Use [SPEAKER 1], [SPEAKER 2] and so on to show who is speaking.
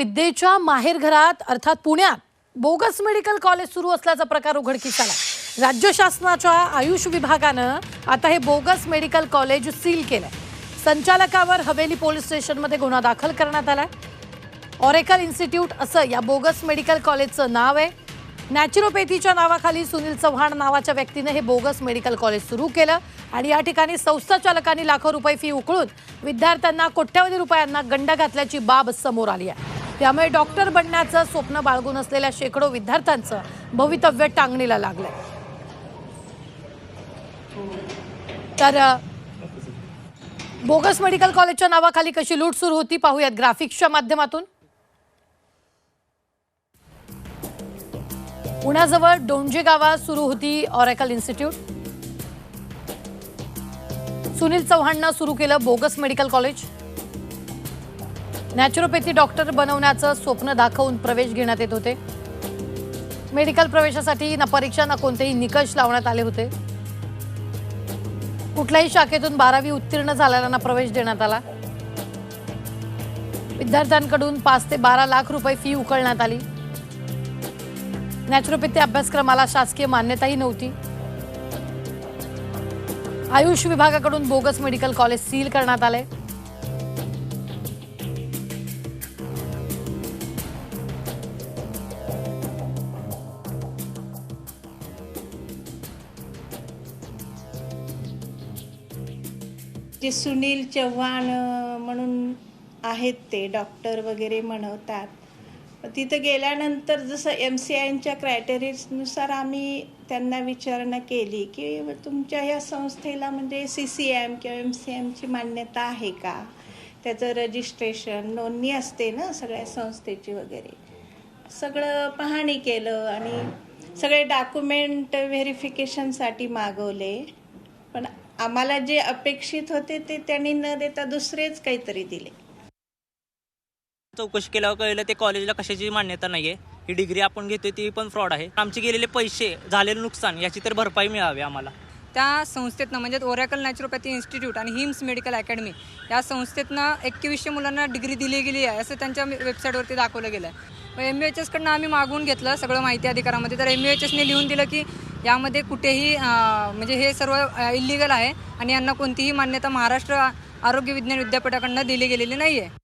[SPEAKER 1] विद्येच्या माहेरघरात अर्थात पुण्यात बोगस मेडिकल कॉलेज सुरू असल्याचा प्रकार उघडकीस आला. राज्य शासनाच्या आयुष विभागानं आता हे बोगस मेडिकल कॉलेज सील केलंय. संचालकावर हवेली पोलीस स्टेशनमध्ये गुन्हा दाखल करण्यात आलाय. ऑरेकल इन्स्टिट्यूट असं या बोगस मेडिकल कॉलेजचं नाव आहे. नॅचरोपॅथीच्या नावाखाली सुनील चव्हाण नावाच्या व्यक्तीनं हे बोगस मेडिकल कॉलेज सुरू केलं आणि या ठिकाणी संस्था चालकांनी लाखो रुपये फी उकळून विद्यार्थ्यांना कोट्यवधी रुपयांना गंड घातल्याची बाब समोर आली आहे. त्यामुळे डॉक्टर बनण्याचं स्वप्न बाळगून असलेल्या शेकडो विद्यार्थ्यांचं भवितव्य टांगणीला लागलंय. तर बोगस मेडिकल कॉलेजच्या नावाखाली कशी लूट सुरू होती पाहूयात ग्राफिक्सच्या माध्यमातून. पुण्याजवळ डोंजे गावात सुरू होती ऑरेकल इन्स्टिट्यूट सुनील चव्हाणनं सुरू केलं bogus medical college. Naturopathy doctor बनवण्याचं स्वप्न दाखवून प्रवेश घेण्यात येत होते. मेडिकल प्रवेशासाठी ना परीक्षा ना कोणतेही निकष लावण्यात आले होते. कुठल्याही शाखेतून बारावी उत्तीर्ण झालेल्यांना प्रवेश देण्यात आला. विद्यार्थ्यांकडून पाच ते बारा लाख रुपये फी उकळण्यात आली. नॅचरोपॅथी अभ्यासक्रमाला शासकीय मान्यताही नव्हती. आयुष विभागाकडून बोगस मेडिकल कॉलेज सील करण्यात आले.
[SPEAKER 2] जे सुनील चव्हाण म्हणून आहेत ते डॉक्टर वगैरे म्हणवतात. तिथं गेल्यानंतर जसं एम सी आयच्या क्रायटेरियानुसार आम्ही त्यांना विचारणा केली की तुमच्या ह्या संस्थेला म्हणजे सी सी एम किंवा एम सी एमची मान्यता आहे का? त्याचं रजिस्ट्रेशन नोंदणी असते ना सगळ्या संस्थेची वगैरे. सगळं पाहणी केलं आणि सगळे डॉक्युमेंट व्हेरिफिकेशनसाठी मागवले. पण आम्हाला जे अपेक्षित होते ते त्यांनी न देता दुसरेच काहीतरी दिले.
[SPEAKER 3] चौकशी केल्यावर कळलं ते कॉलेजला कशाची मान्यता नाही आहे ही डिग्री आपण घेतोय ती पण फ्रॉड आहे. आमचे गेलेले पैसे झालेलं नुकसान याची तर भरपाई मिळावी आम्हाला.
[SPEAKER 4] त्या संस्थेतनं म्हणजे ओरॅकल नॅचरोपॅथी इन्स्टिट्यूट आणि हिम्स मेडिकल अकॅडमी या संस्थेतनं एकवीसशे मुलांना डिग्री दिली गेली आहे असं त्यांच्या वेबसाईटवरती दाखवलं गेलं आहे एम एच एसकडनं आम्ही मागवून घेतलं सगळं माहिती अधिकारामध्ये. तर एम एच एसने लिहून दिलं की यामध्ये कुठेही म्हणजे हे सर्व इलिगल आहे आणि यांना कोणतीही मान्यता महाराष्ट्र आरोग्य विज्ञान विद्यापीठाकडनं दिली गेलेली नाही आहे